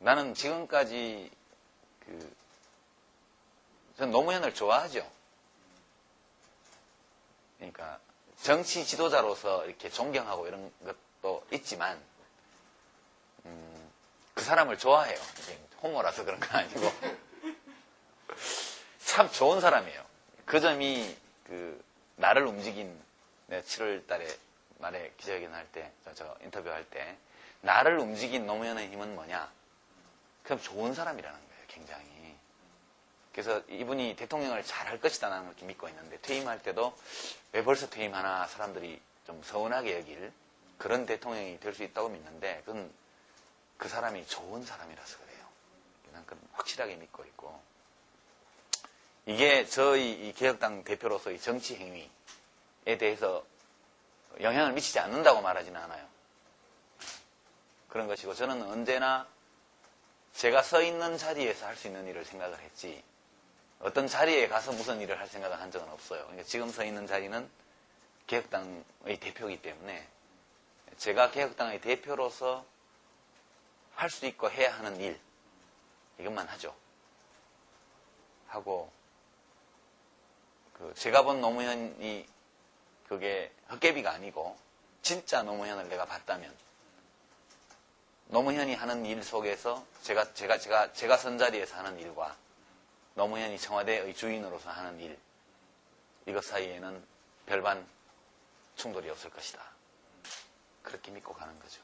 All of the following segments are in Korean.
나는 지금까지 그, 전 노무현을 좋아하죠. 그러니까 정치 지도자로서 이렇게 존경하고 이런 것도 있지만, 음, 그 사람을 좋아해요. 호모라서 그런 건 아니고. 참 좋은 사람이에요. 그 점이 그 나를 움직인 내가 7월 달에 말에 기자회견 할 때, 저, 저 인터뷰 할 때, 나를 움직인 노무현의 힘은 뭐냐? 그럼 좋은 사람이라는 거예요, 굉장히. 그래서 이분이 대통령을 잘할 것이다 나는 그렇게 믿고 있는데 퇴임할 때도 왜 벌써 퇴임하나 사람들이 좀 서운하게 여길 그런 대통령이 될 수 있다고 믿는데 그건 그 사람이 좋은 사람이라서 그래요. 난 그건 확실하게 믿고 있고 이게 저희 이 개혁당 대표로서의 정치 행위에 대해서 영향을 미치지 않는다고 말하지는 않아요. 그런 것이고 저는 언제나 제가 서 있는 자리에서 할 수 있는 일을 생각을 했지 어떤 자리에 가서 무슨 일을 할 생각을 한 적은 없어요. 그러니까 지금 서 있는 자리는 개혁당의 대표이기 때문에 제가 개혁당의 대표로서 할 수 있고 해야 하는 일 이것만 하죠. 하고 그 제가 본 노무현이 그게 헛개비가 아니고 진짜 노무현을 내가 봤다면 노무현이 하는 일 속에서 제가 제가 제가 제가 선 자리에서 하는 일과 노무현이 청와대의 주인으로서 하는 일 이것 사이에는 별반 충돌이 없을 것이다. 그렇게 믿고 가는 거죠.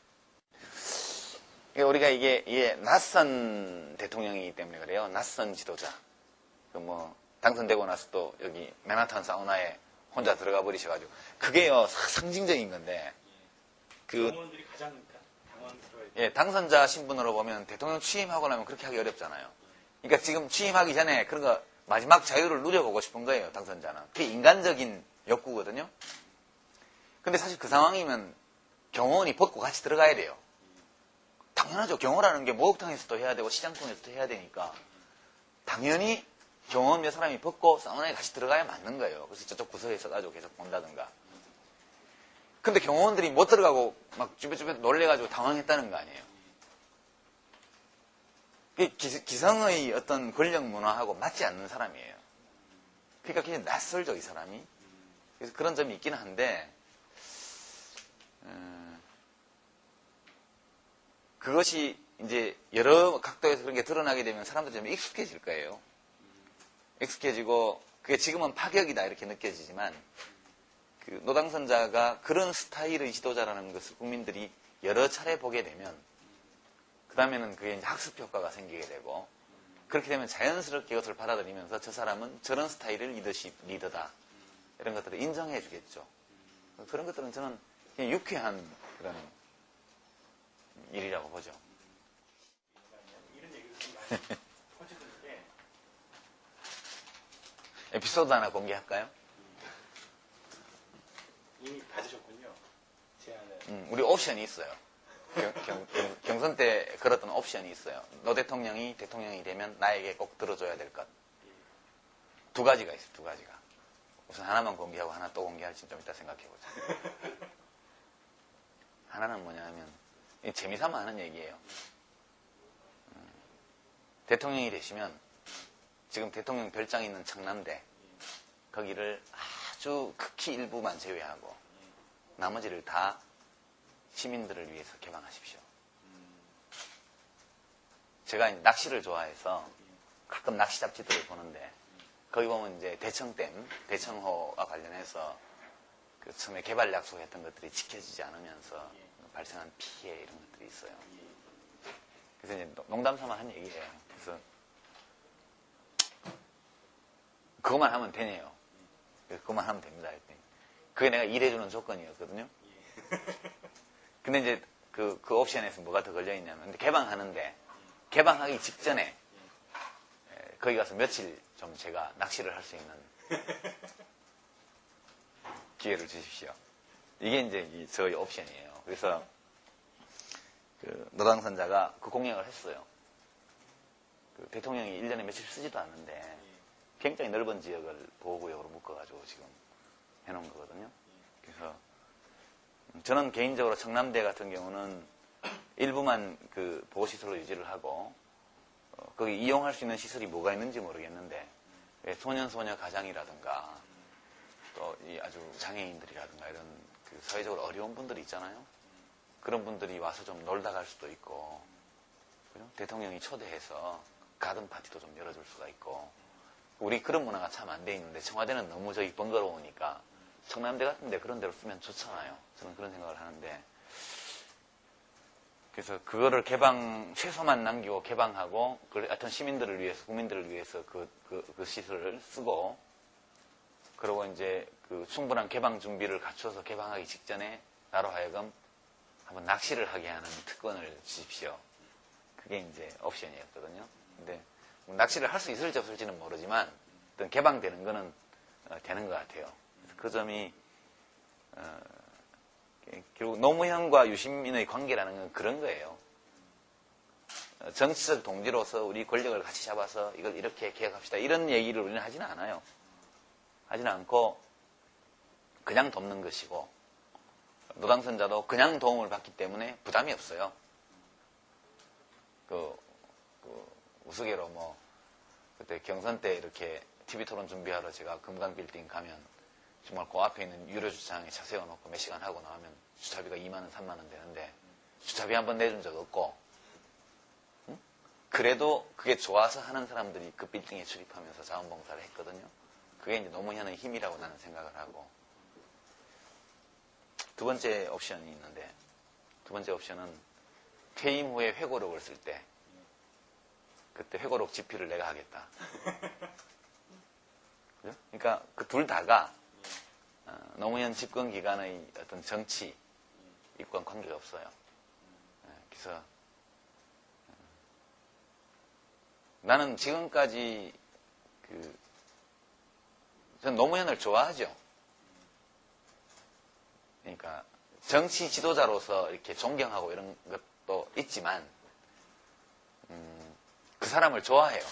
우리가 이게, 이게 낯선 대통령이기 때문에 그래요. 낯선 지도자. 그 뭐 당선되고 나서 또 여기 맨하탄 사우나에 혼자 들어가 버리셔가지고 그게요 상징적인 건데 그 예, 당선자 신분으로 보면 대통령 취임하고 나면 그렇게 하기 어렵잖아요. 그러니까 지금 취임하기 전에 그런 거 마지막 자유를 누려보고 싶은 거예요, 당선자는. 그게 인간적인 욕구거든요. 근데 사실 그 상황이면 경호원이 벗고 같이 들어가야 돼요. 당연하죠. 경호라는 게 목욕탕에서도 해야 되고 시장통에서도 해야 되니까 당연히 경호원 몇 사람이 벗고 사우나에 같이 들어가야 맞는 거예요. 그래서 저쪽 구석에 있어가지고 계속 본다든가. 근데 경호원들이 못 들어가고 막 주변주변 놀래가지고 당황했다는 거 아니에요. 기성의 어떤 권력 문화하고 맞지 않는 사람이에요. 그러니까 굉장히 낯설죠, 이 사람이. 그래서 그런 점이 있긴 한데, 음, 그것이 이제 여러 각도에서 그런 게 드러나게 되면 사람들이 좀 익숙해질 거예요. 익숙해지고, 그게 지금은 파격이다, 이렇게 느껴지지만, 그 노당선자가 그런 스타일의 지도자라는 것을 국민들이 여러 차례 보게 되면, 그 다음에는 그게 학습 효과가 생기게 되고, 그렇게 되면 자연스럽게 이것을 받아들이면서 저 사람은 저런 스타일의 리더십, 리더다. 이런 것들을 인정해 주겠죠. 그런 것들은 저는 그냥 유쾌한 그런 일이라고 보죠. 에피소드 하나 공개할까요? 이미 받으셨군요. 제안을. 음, 우리 옵션이 있어요. 경, 선때 걸었던 옵션이 있어요. 노 대통령이 대통령이 되면 나에게 꼭 들어줘야 될 것. 두 가지가 있어요, 두 가지가. 우선 하나만 공개하고 하나 또 공개할지 좀 이따 생각해보자. 하나는 뭐냐면, 이 재미삼아 하는 얘기예요. 음, 대통령이 되시면, 지금 대통령 별장 있는 청남대, 거기를 아주 극히 일부만 제외하고, 나머지를 다 시민들을 위해서 개방하십시오. 제가 낚시를 좋아해서 가끔 낚시 잡지들을 보는데 거기 보면 이제 대청댐, 대청호와 관련해서 그 처음에 개발 약속했던 것들이 지켜지지 않으면서 발생한 피해 이런 것들이 있어요. 그래서 이제 농담 삼아 한 얘기예요. 그래서 그것만 하면 되네요. 그것만 하면 됩니다. 했더니 그게 내가 일해주는 조건이었거든요. 근데 이제 그, 그 옵션에서 뭐가 더 걸려있냐면, 개방하는데, 개방하기 직전에, 에, 거기 가서 며칠 좀 제가 낚시를 할 수 있는 기회를 주십시오. 이게 이제 이 저희 옵션이에요. 그래서, 그, 노당선자가 그 공약을 했어요. 그 대통령이 1년에 며칠 쓰지도 않는데, 굉장히 넓은 지역을 보호구역으로 묶어가지고 지금 해놓은 거거든요. 그래서, 저는 개인적으로 청남대 같은 경우는 일부만 그 보호시설로 유지를 하고 어, 거기 이용할 수 있는 시설이 뭐가 있는지 모르겠는데 왜 소년 소녀 가장이라든가 또 이 아주 장애인들이라든가 이런 그 사회적으로 어려운 분들이 있잖아요. 그런 분들이 와서 좀 놀다 갈 수도 있고 그죠? 대통령이 초대해서 가든 파티도 좀 열어줄 수가 있고 우리 그런 문화가 참 안 돼 있는데 청와대는 너무 저기 번거로우니까 청남대 같은데 그런 데로 쓰면 좋잖아요. 저는 그런 생각을 하는데 그래서 그거를 개방 최소만 남기고 개방하고 그 하여튼 시민들을 위해서 국민들을 위해서 그, 그, 그 시설을 쓰고 그리고 이제 그 충분한 개방 준비를 갖춰서 개방하기 직전에 나로 하여금 한번 낚시를 하게 하는 특권을 주십시오. 그게 이제 옵션이었거든요. 근데 뭐 낚시를 할 수 있을지 없을지는 모르지만 어떤 개방되는 거는 어, 되는 것 같아요. 그 점이 어, 결국 노무현과 유시민의 관계라는 건 그런 거예요. 어, 정치적 동지로서 우리 권력을 같이 잡아서 이걸 이렇게 개혁합시다. 이런 얘기를 우리는 하지는 않아요. 하지는 않고 그냥 돕는 것이고 노당선자도 그냥 도움을 받기 때문에 부담이 없어요. 그, 그 우스개로 뭐 그때 경선 때 이렇게 TV 토론 준비하러 제가 금강 빌딩 가면 정말 그 앞에 있는 유료 주차장에 차 세워놓고 몇 시간 하고 나오면 주차비가 2만 원, 3만 원 되는데 주차비 한 번 내준 적 없고 응? 그래도 그게 좋아서 하는 사람들이 그 빌딩에 출입하면서 자원봉사를 했거든요. 그게 이제 노무현의 힘이라고 나는 생각을 하고 두 번째 옵션이 있는데 두 번째 옵션은 퇴임 후에 회고록을 쓸때 그때 회고록 집필을 내가 하겠다. 그러니까 그 둘 다가 어, 노무현 집권 기간의 어떤 정치 입과 관계가 없어요. 예, 그래서 어, 나는 지금까지 그 저는 노무현을 좋아하죠. 그러니까 정치 지도자로서 이렇게 존경하고 이런 것도 있지만 음, 그 사람을 좋아해요.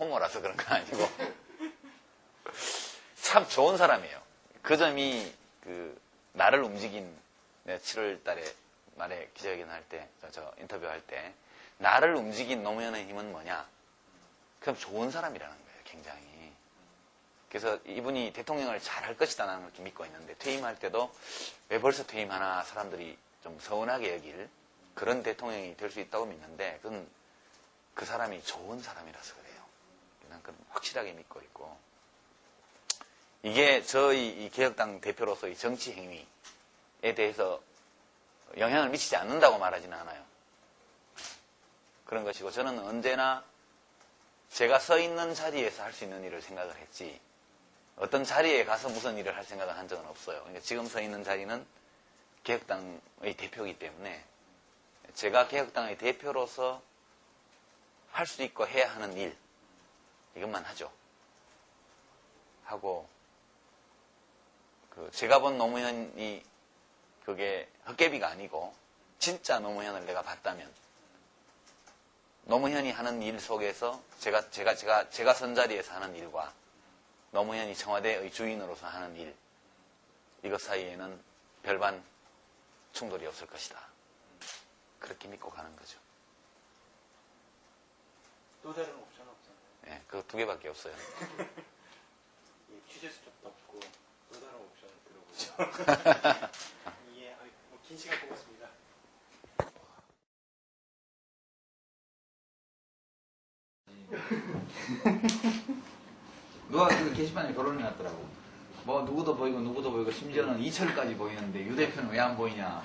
호모라서 그런 건 아니고 참 좋은 사람이에요. 그 점이 그 나를 움직인 내가 7월 달에 말에 기자회견 할 때, 저, 저 인터뷰 할 때, 나를 움직인 노무현의 힘은 뭐냐? 그럼 좋은 사람이라는 거예요, 굉장히. 그래서 이분이 대통령을 잘 할 것이다 라는 걸 좀 믿고 있는데, 퇴임할 때도 왜 벌써 퇴임하나 사람들이 좀 서운하게 여길 그런 대통령이 될 수 있다고 믿는데, 그건 그 사람이 좋은 사람이라서 그래요. 난 그건 확실하게 믿고 있고. 이게 저희 이 개혁당 대표로서의 정치 행위에 대해서 영향을 미치지 않는다고 말하지는 않아요. 그런 것이고 저는 언제나 제가 서 있는 자리에서 할 수 있는 일을 생각을 했지 어떤 자리에 가서 무슨 일을 할 생각을 한 적은 없어요. 그러니까 지금 서 있는 자리는 개혁당의 대표이기 때문에 제가 개혁당의 대표로서 할 수 있고 해야 하는 일 이것만 하죠. 하고 그 제가 본 노무현이 그게 헛개비가 아니고 진짜 노무현을 내가 봤다면 노무현이 하는 일 속에서 제가 제가 제가 제가 선 자리에서 하는 일과 노무현이 청와대의 주인으로서 하는 일 이것 사이에는 별반 충돌이 없을 것이다. 그렇게 믿고 가는 거죠. 또 다른 옵션은 없잖아요. 예, 그두 개밖에 없어요. 이 취재 수첩도 없고 또 다른 옵션을 들어보죠. 예, 아이, 뭐긴 시간 뽑았습니다. 누가 그 게시판에 결론이 났더라고. 뭐 누구도 보이고 누구도 보이고 심지어는 이철까지 보이는데 유 대표는 왜 안 보이냐.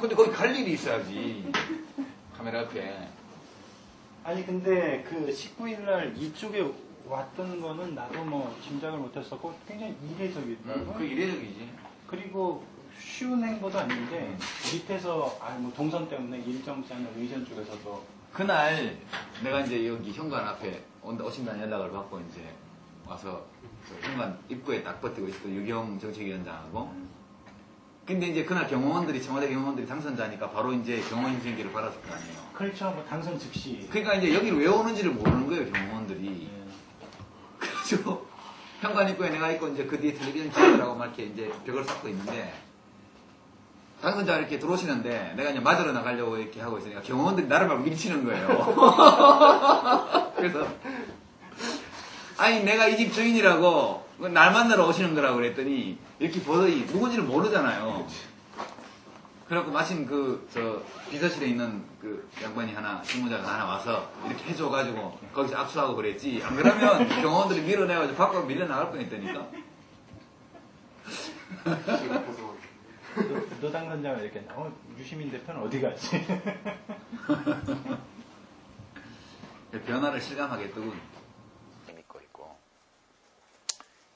근데 거기 갈 일이 있어야지. 카메라 옆에. 아니 근데 그 19일 날 이쪽에 왔던 거는 나도 뭐 짐작을 못했었고 굉장히 이례적이더라고요. 그 이례적이지. 그리고 쉬운 행보도 아닌데 밑에서 아 뭐 동선 때문에 않은 의전 쪽에서도 그날 내가 이제 여기 현관 앞에 온다 오신다는 연락을 받고 이제 와서 그 현관 입구에 딱 버티고 있었고 유경 정책위원장하고 근데 이제 그날 경호원들이 청와대 경호원들이 당선자니까 바로 이제 경호인 생기를 받았을 거 아니에요. 그렇죠 뭐 당선 즉시 그러니까 이제 여기를 왜 오는지를 모르는 거예요 경호원들이. 예. 그래가지고 현관 입구에 내가 있고 이제 그 뒤에 텔레비전 찍으라고 막 이렇게 이제 벽을 쌓고 있는데 당선자 이렇게 들어오시는데 내가 이제 맞으러 나가려고 이렇게 하고 있으니까 경호원들이 나를 막 밀치는 거예요. 그래서 아니 내가 이 집 주인이라고 날 만나러 오시는 거라고 그랬더니 이렇게 보더니 누군지를 모르잖아요. 그래갖고 마침 그 저 비서실에 있는 그 양반이 하나 실무자가 하나 와서 이렇게 해줘가지고 거기서 악수하고 그랬지. 안 그러면 경호원들이 밀어내가지고 밖으로 밀려 나갈 뻔했다니까. 노, 노당선자가 이렇게 어, 유시민 대표는 어디 갔지? 변화를 실감하겠더군. 믿고 있고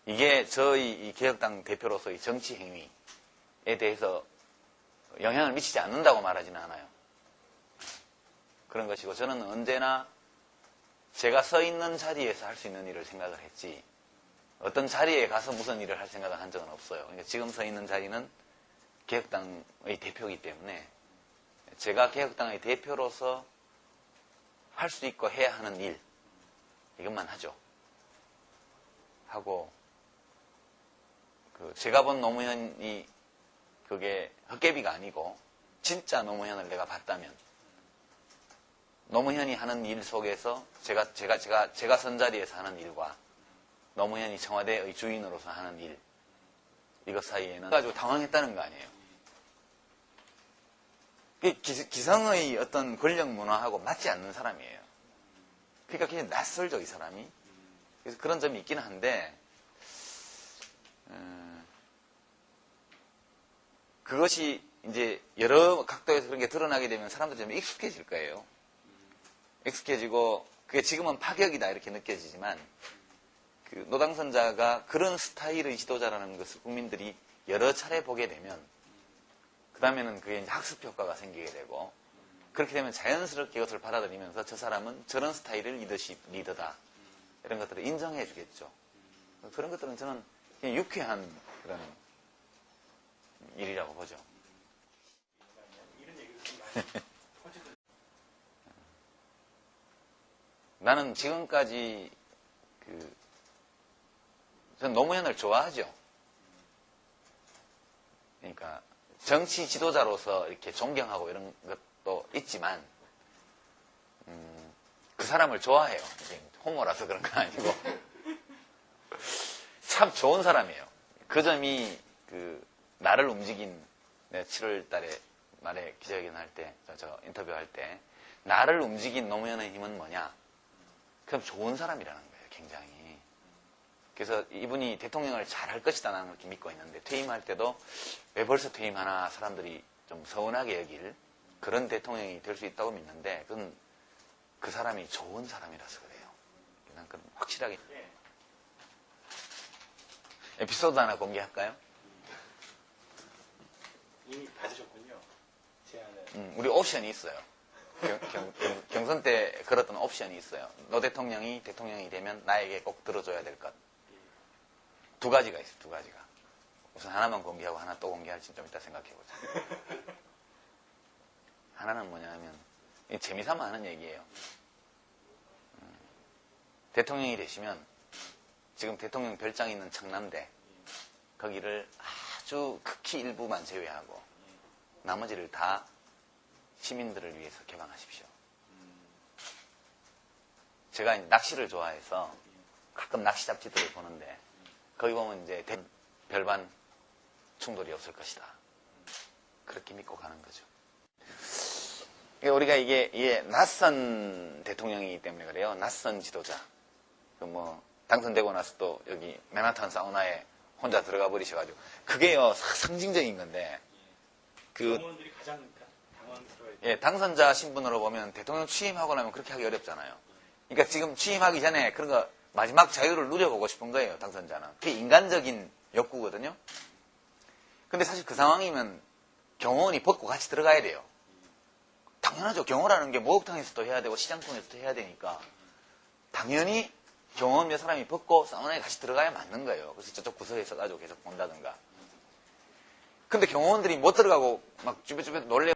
이게 저희 이 개혁당 대표로서 의 정치 행위에 대해서 영향을 미치지 않는다고 말하지는 않아요. 그런 것이고 저는 언제나 제가 서 있는 자리에서 할 수 있는 일을 생각을 했지 어떤 자리에 가서 무슨 일을 할 생각을 한 적은 없어요. 그러니까 지금 서 있는 자리는 개혁당의 대표이기 때문에 제가 개혁당의 대표로서 할 수 있고 해야 하는 일 이것만 하죠. 하고 그 제가 본 노무현이 그게 헛개비가 아니고 진짜 노무현을 내가 봤다면 노무현이 하는 일 속에서 제가 제가 제가 제가 선 자리에서 하는 일과 노무현이 청와대의 주인으로서 하는 일 이것 사이에는 가지고 당황했다는 거 아니에요. 그 기- 기성의 어떤 권력 문화하고 맞지 않는 사람이에요. 그러니까 굉장히 낯설죠, 이 사람이. 그래서 그런 점이 있긴 한데, 음, 그것이 이제 여러 각도에서 그런 게 드러나게 되면 사람들이 좀 익숙해질 거예요. 익숙해지고, 그게 지금은 파격이다, 이렇게 느껴지지만, 그 노당선자가 그런 스타일의 지도자라는 것을 국민들이 여러 차례 보게 되면, 그 다음에는 그게 이제 학습 효과가 생기게 되고, 그렇게 되면 자연스럽게 이것을 받아들이면서 저 사람은 저런 스타일의 리더십, 리더다. 이런 것들을 인정해 주겠죠. 그런 것들은 저는 유쾌한 그런 일이라고 보죠. 나는 지금까지 그, 전 노무현을 좋아하죠. 그러니까 정치 지도자로서 이렇게 존경하고 이런 것도 있지만, 음, 그 사람을 좋아해요. 호모라서 그런 건 아니고. 참 좋은 사람이에요. 그 점이 그 나를 움직인 내 7월 달에 말에 기자회견 할 때, 저, 저 인터뷰 할 때, 나를 움직인 노무현의 힘은 뭐냐? 그럼 좋은 사람이라는 거예요, 굉장히. 그래서 이분이 대통령을 잘 할 것이다 나는 그렇게 믿고 있는데 퇴임할 때도 왜 벌써 퇴임하나 사람들이 좀 서운하게 여길 그런 대통령이 될 수 있다고 믿는데 그건 그 사람이 좋은 사람이라서 그래요. 난 그건 확실하게 예. 에피소드 하나 공개할까요? 이미 받으셨군요. 제안을. 음, 우리 옵션이 있어요. 경, 선때 걸었던 옵션이 있어요. 노 대통령이 대통령이 되면 나에게 꼭 들어줘야 될 것. 두 가지가 있어요, 두 가지가. 우선 하나만 공개하고 하나 또 공개할지 좀 이따 생각해보자. 하나는 뭐냐면, 이 재미삼아 하는 얘기예요. 음, 대통령이 되시면, 지금 대통령 별장 있는 청남대, 거기를 아주 극히 일부만 제외하고, 나머지를 다 시민들을 위해서 개방하십시오. 제가 낚시를 좋아해서 가끔 낚시 잡지들을 보는데 거기 보면 이제 대- 별반 충돌이 없을 것이다. 그렇게 믿고 가는 거죠. 그러니까 우리가 이게, 이게 낯선 대통령이기 때문에 그래요. 낯선 지도자. 그 뭐 당선되고 나서 또 여기 맨하탄 사우나에 혼자 들어가 버리셔가지고 그게요 상징적인 건데 그. 예, 당선자 신분으로 보면 대통령 취임하고 나면 그렇게 하기 어렵잖아요. 그러니까 지금 취임하기 전에 그런 거 마지막 자유를 누려보고 싶은 거예요, 당선자는. 그게 인간적인 욕구거든요. 근데 사실 그 상황이면 경호원이 벗고 같이 들어가야 돼요. 당연하죠. 경호라는 게 목욕탕에서도 해야 되고 시장통에서도 해야 되니까 당연히 몇 사람이 벗고 사우나에 같이 들어가야 맞는 거예요. 그래서 저쪽 구석에 있어가지고 계속 본다든가. 근데 경호원들이 못 들어가고 막 주변주변 놀래